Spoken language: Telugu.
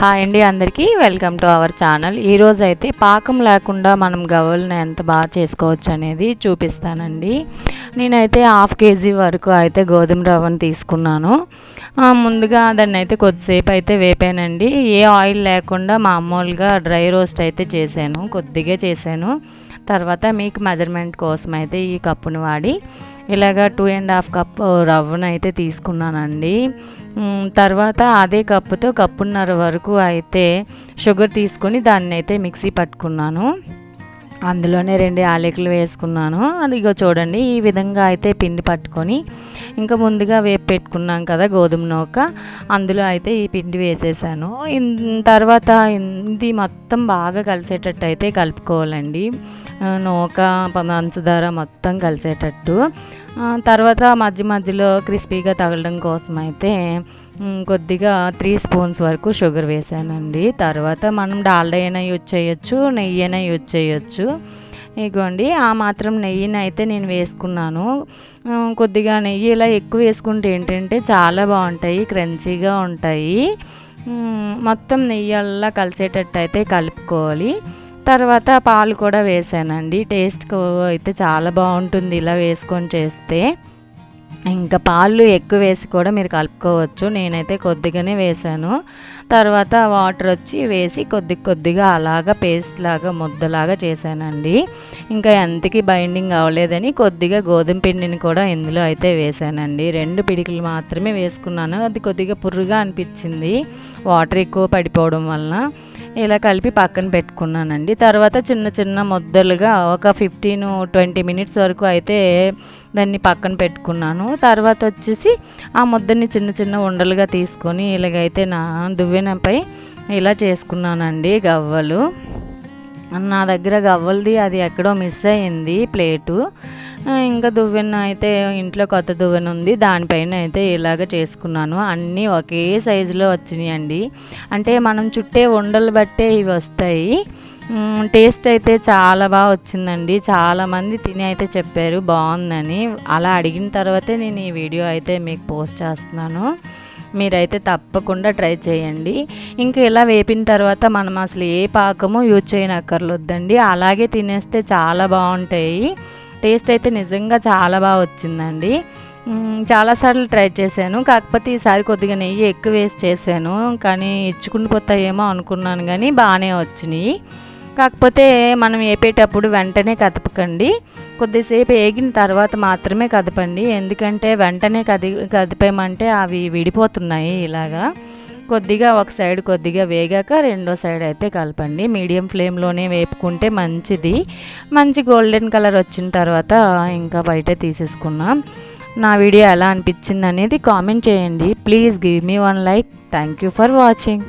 హాయ్ అండి అందరికీ. Welcome to our channel. ఈరోజు అయితే పాకం లేకుండా మనం గవ్వలను ఎంత బాగా చేసుకోవచ్చు అనేది చూపిస్తానండి. నేనైతే హాఫ్ కేజీ వరకు అయితే గోధుమ రవ్వను తీసుకున్నాను. ముందుగా దాన్ని అయితే కొద్దిసేపు అయితే వేపానండి. ఏ ఆయిల్ లేకుండా మామూలుగా డ్రై రోస్ట్ అయితే చేశాను కొద్దిగా చేశాను. తర్వాత మీకు మెజర్మెంట్ కోసం అయితే ఈ కప్పును వాడి ఇలాగ టూ అండ్ హాఫ్ కప్ రవ్వను అయితే తీసుకున్నానండి. తర్వాత అదే కప్పుతో కప్పున్నర వరకు అయితే షుగర్ తీసుకొని దాన్ని అయితే మిక్సీ పట్టుకున్నాను. అందులోనే రెండు యాలకులు వేసుకున్నాను. అది ఇగో చూడండి ఈ విధంగా అయితే పిండి పట్టుకొని ఇంకా ముందుగా వేపు పెట్టుకున్నాం కదా గోధుమ నూక. అందులో అయితే ఈ పిండి వేసేసాను. తర్వాత ఇది మొత్తం బాగా కలిసేటట్టు అయితే కలుపుకోవాలండి. నూక పంచదార మొత్తం కలిసేటట్టు. తర్వాత మధ్య మధ్యలో క్రిస్పీగా తగలడం కోసం అయితే కొద్దిగా త్రీ స్పూన్స్ వరకు షుగర్ వేసానండి. తర్వాత మనం డాల్డా అయినా యూజ్ చేయొచ్చు నెయ్యి అయినా యూజ్ చేయొచ్చు. ఇగోండి ఆ మాత్రం నెయ్యిని అయితే నేను వేసుకున్నాను. కొద్దిగా నెయ్యి ఇలా ఎక్కువ వేసుకుంటే ఏంటంటే చాలా బాగుంటాయి క్రంచీగా ఉంటాయి. మొత్తం నెయ్యి అలా కలిసేటట్టు అయితే కలుపుకోవాలి. తర్వాత పాలు కూడా వేసానండి. టేస్ట్ అయితే చాలా బాగుంటుంది ఇలా వేసుకొని చేస్తే. ఇంకా పాలు ఎక్కువ వేసి కూడా మీరు కలుపుకోవచ్చు. నేనైతే కొద్దిగానే వేసాను. తర్వాత వాటర్ వచ్చి వేసి కొద్ది కొద్దిగా అలాగా పేస్ట్ లాగా ముద్దలాగా చేశానండి. ఇంకా ఎంతకి బైండింగ్ అవ్వలేదని కొద్దిగా గోధుమ పిండిని కూడా ఇందులో అయితే వేసానండి రెండు పిడికిలు మాత్రమే వేసుకున్నాను. అది కొద్దిగా పుర్రుగా అనిపించింది. వాటర్ ఎక్కువ పడిపోవడం వలన ఇలా కలిపి పక్కన పెట్టుకున్నానండి. తర్వాత చిన్న చిన్న ముద్దలుగా ఒక ఫిఫ్టీన్ ట్వంటీ మినిట్స్ వరకు అయితే దాన్ని పక్కన పెట్టుకున్నాను. తర్వాత వచ్చేసి ఆ ముద్దని చిన్న చిన్న ఉండలుగా తీసుకొని ఇలాగైతే నా దువ్వెనపై ఇలా చేసుకున్నానండి గవ్వలు. నా దగ్గర గవ్వలది అది ఎక్కడో మిస్ అయింది ప్లేటు. ఇంకా దువ్వెన అయితే ఇంట్లో కొత్త దువ్వెన ఉంది. దానిపైన అయితే ఇలాగ చేసుకున్నాను. అన్నీ ఒకే సైజులో వచ్చినాయండి. అంటే మనం చుట్టే ఉండలు బట్టే ఇవి వస్తాయి. టేస్ట్ అయితే చాలా బాగా వచ్చిందండి. చాలామంది తిని అయితే చెప్పారు బాగుందని. అలా అడిగిన తర్వాతే నేను ఈ వీడియో అయితే మీకు పోస్ట్ చేస్తున్నాను. మీరైతే తప్పకుండా ట్రై చేయండి. ఇంకా ఇలా వేపిన తర్వాత మనం అసలు ఏ పాకము యూజ్ చేయనక్కర్లొద్దండి. అలాగే తినేస్తే చాలా బాగుంటాయి. టేస్ట్ అయితే నిజంగా చాలా బాగా వచ్చిందండి. చాలాసార్లు ట్రై చేశాను. కాకపోతే ఈసారి కొద్దిగా నెయ్యి ఎక్కువ వేసి చేశాను. కానీ ఇచ్చుకుండిపోతాయేమో అనుకున్నాను కానీ బాగానే వచ్చినాయి. కాకపోతే మనం వేపేటప్పుడు వెంటనే కదపకండి. కొద్దిసేపు వేగిన తర్వాత మాత్రమే కదపండి. ఎందుకంటే వెంటనే కది కదిపేమంటే అవి విడిపోతున్నాయి ఇలాగా. కొద్దిగా ఒక సైడ్ కొద్దిగా వేగాక రెండో సైడ్ అయితే కలపండి. మీడియం ఫ్లేమ్లోనే వేపుకుంటే మంచిది. మంచి గోల్డెన్ కలర్ వచ్చిన తర్వాత ఇంకా బయట తీసేసుకున్నాం. నా వీడియో ఎలా అనిపించింది అనేది కామెంట్ చేయండి. Please give me one like. Thank you for watching.